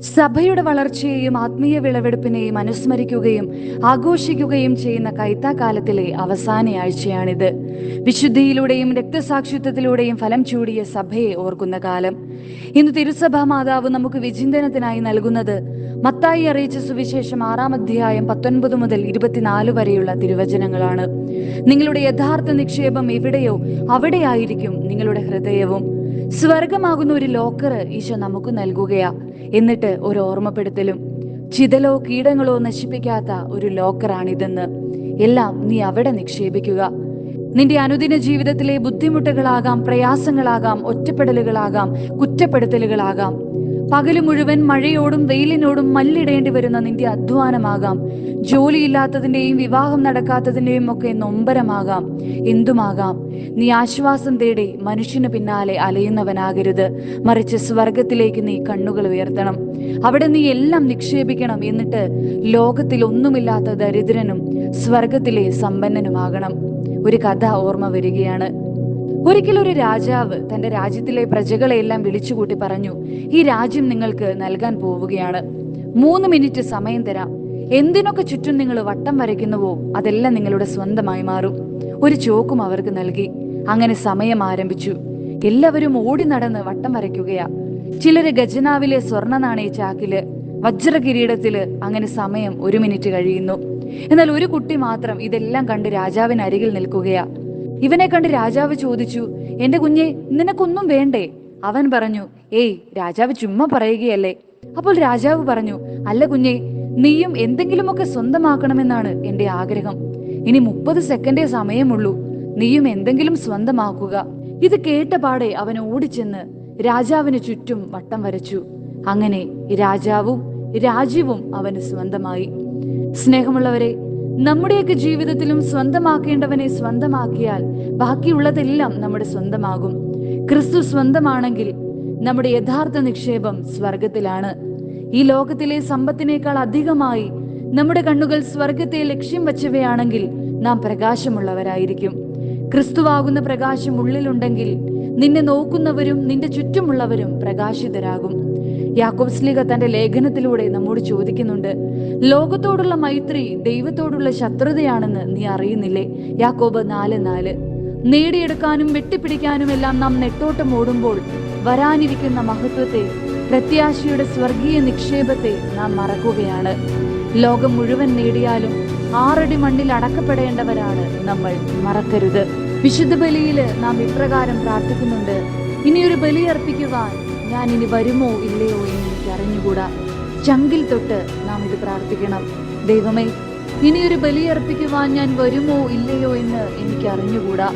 സഭയുടെ വളർച്ചയെയും ആത്മീയ വിളവെടുപ്പിനെയും അനുസ്മരിക്കുകയും ആഘോഷിക്കുകയും ചെയ്യുന്ന കൈത്താക്കാലത്തിലെ അവസാന ആഴ്ചയാണിത്. വിശുദ്ധിയിലൂടെയും രക്തസാക്ഷിത്വത്തിലൂടെയും ഫലം ചൂടിയ സഭയെ ഓർക്കുന്ന കാലം. ഇന്ന് തിരുസഭാ മാതാവ് നമുക്ക് വിചിന്തനത്തിനായി നൽകുന്നത് മത്തായി അറിയിച്ച സുവിശേഷം ആറാം അധ്യായം പത്തൊൻപത് മുതൽ ഇരുപത്തിനാല് വരെയുള്ള തിരുവചനങ്ങളാണ്. നിങ്ങളുടെ യഥാർത്ഥ നിക്ഷേപം എവിടെയോ അവിടെയായിരിക്കും നിങ്ങളുടെ ഹൃദയവും. സ്വർഗമാകുന്ന ഒരു ലോക്കർ ഈശോ നമുക്ക് നൽകുകയാ. എന്നിട്ട് ഒരു ഓർമ്മപ്പെടുത്തലും. ചിതലോ കീടങ്ങളോ നശിപ്പിക്കാത്ത ഒരു ലോക്കറാണിതെന്ന്. എല്ലാം നീ അവിടെ നിക്ഷേപിക്കുക. നിന്റെ അനുദിന ജീവിതത്തിലെ ബുദ്ധിമുട്ടുകളാകാം പ്രയാസങ്ങളാകാം ഒറ്റപ്പെടലുകളാകാം കുറ്റപ്പെടുത്തലുകളാകാം. പകൽ മുഴുവൻ മഴയോടും വെയിലിനോടും മല്ലിടേണ്ടി വരുന്ന നിന്റെ അധ്വാനമാകാം. ജോലിയില്ലാത്തതിന്റെയും വിവാഹം നടക്കാത്തതിന്റെയും ഒക്കെ നൊമ്പരമാകാം. എന്തുമാകാം? നീ ആശ്വാസം തേടി മനുഷ്യന് പിന്നാലെ അലയുന്നവനാകരുത്. മറിച്ച് സ്വർഗത്തിലേക്ക് നീ കണ്ണുകൾ ഉയർത്തണം. അവിടെ നീ എല്ലാം നിക്ഷേപിക്കണം എന്നിട്ട് ലോകത്തിൽ ഒന്നുമില്ലാത്ത ദരിദ്രനും സ്വർഗത്തിലെ സമ്പന്നനുമാകണം. ഒരു കഥ ഓർമ്മ വരികയാണ്. ഒരിക്കൽ ഒരു രാജാവ് തന്റെ രാജ്യത്തിലെ പ്രജകളെയെല്ലാം വിളിച്ചുകൂട്ടി പറഞ്ഞു ഈ രാജ്യം നിങ്ങൾക്ക് നൽകാൻ പോവുകയാണ്. മൂന്ന് മിനിറ്റ് സമയം തരാം. എന്തിനൊക്കെ ചുറ്റും നിങ്ങൾ വട്ടം വരയ്ക്കുന്നുവോ അതെല്ലാം നിങ്ങളുടെ സ്വന്തമായി മാറും. ഒരു ചോക്കും അവർക്ക് നൽകി. അങ്ങനെ സമയം ആരംഭിച്ചു. എല്ലാവരും ഓടി നടന്ന് വട്ടം വരയ്ക്കുകയാ. ചിലര് ഗജനാവിലെ സ്വർണ നാണയ ചാക്കിൽ വജ്ര കിരീടത്തിൽ അങ്ങനെ സമയം ഒരു മിനിറ്റ് കഴിയുന്നു. എന്നാൽ ഒരു കുട്ടി മാത്രം ഇതെല്ലാം കണ്ട് രാജാവിന് അരികിൽ നിൽക്കുകയാ. ഇവനെ കണ്ട് രാജാവ് ചോദിച്ചു എന്റെ കുഞ്ഞെ നിനക്കൊന്നും വേണ്ടേ? അവൻ പറഞ്ഞു ഏയ് രാജാവ് ചുമ്മാ പറയുകയല്ലേ. അപ്പോൾ രാജാവ് പറഞ്ഞു അല്ല കുഞ്ഞെ നീയും എന്തെങ്കിലുമൊക്കെ സ്വന്തമാക്കണമെന്നാണ് എന്റെ ആഗ്രഹം. ഇനി മുപ്പത് സെക്കൻഡേ സമയമുള്ളൂ നീയും എന്തെങ്കിലും സ്വന്തമാക്കുക. ഇത് കേട്ട പാടെ അവൻ ഓടിച്ചെന്ന് രാജാവിന് ചുറ്റും വട്ടം വരച്ചു. അങ്ങനെ രാജാവും രാജ്യവും അവന് സ്വന്തമായി. സ്നേഹമുള്ളവരെ നമ്മുടെയൊക്കെ ജീവിതത്തിലും സ്വന്തമാക്കേണ്ടവനെ സ്വന്തമാക്കിയാൽ ബാക്കിയുള്ളതെല്ലാം നമ്മുടെ സ്വന്തമാകും. ക്രിസ്തു സ്വന്തമാണെങ്കിൽ നമ്മുടെ യഥാർത്ഥ നിക്ഷേപം സ്വർഗത്തിലാണ് ഈ ലോകത്തിലെ സമ്പത്തിനേക്കാൾ അധികമായി നമ്മുടെ കണ്ണുകൾ സ്വർഗത്തെ ലക്ഷ്യം വച്ചവയാണെങ്കിൽ നാം പ്രകാശമുള്ളവരായിരിക്കും. ക്രിസ്തുവാകുന്ന പ്രകാശം ഉള്ളിലുണ്ടെങ്കിൽ നിന്നെ നോക്കുന്നവരും നിന്റെ ചുറ്റുമുള്ളവരും പ്രകാശിതരാകും. യാക്കോബ്സ്ലിക തന്റെ ലേഖനത്തിലൂടെ നമ്മോട് ചോദിക്കുന്നുണ്ട് ലോകത്തോടുള്ള മൈത്രി ദൈവത്തോടുള്ള ശത്രുതയാണെന്ന് നീ അറിയുന്നില്ലേ? യാക്കോബ് നാല് നാല്. നേടിയെടുക്കാനും വെട്ടിപ്പിടിക്കാനും എല്ലാം നാം നെട്ടോട്ടം ഓടുമ്പോൾ വരാനിരിക്കുന്ന മഹത്വത്തെ പ്രത്യാശയുടെ സ്വർഗീയ നിക്ഷേപത്തെ നാം മറക്കുകയാണ്. ലോകം മുഴുവൻ നേടിയാലും ആറടി മണ്ണിൽ അടക്കപ്പെടേണ്ടവരാണ് നമ്മൾ മറക്കരുത്. വിശുദ്ധ ബലിയിൽ നാം ഇപ്രകാരം പ്രാർത്ഥിക്കുന്നുണ്ട്. ഇനിയൊരു ബലി അർപ്പിക്കുവാൻ ഞാൻ ഇനി വരുമോ ഇല്ലയോ എന്ന് എനിക്ക് അറിഞ്ഞുകൂടാ ചങ്കിൽ തൊട്ട് നാം ഇത് പ്രാർത്ഥിക്കണം. ദൈവമേ ഇനിയൊരു ബലിയർപ്പിക്കുവാൻ ഞാൻ വരുമോ ഇല്ലയോ എന്ന് എനിക്ക് അറിഞ്ഞുകൂടാ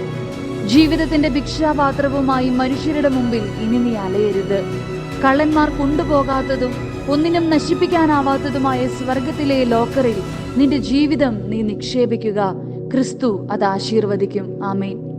ജീവിതത്തിന്റെ ഭിക്ഷാപാത്രവുമായി മനുഷ്യരുടെ മുമ്പിൽ ഇനി നീ അലയരുത്. കള്ളന്മാർ കൊണ്ടുപോകാത്തതും ഒന്നിനും നശിപ്പിക്കാനാവാത്തതുമായ സ്വർഗത്തിലെ ലോക്കറിൽ നിന്റെ ജീവിതം നീ നിക്ഷേപിക്കുക. ക്രിസ്തു അത് ആശീർവദിക്കും. ആമേൻ.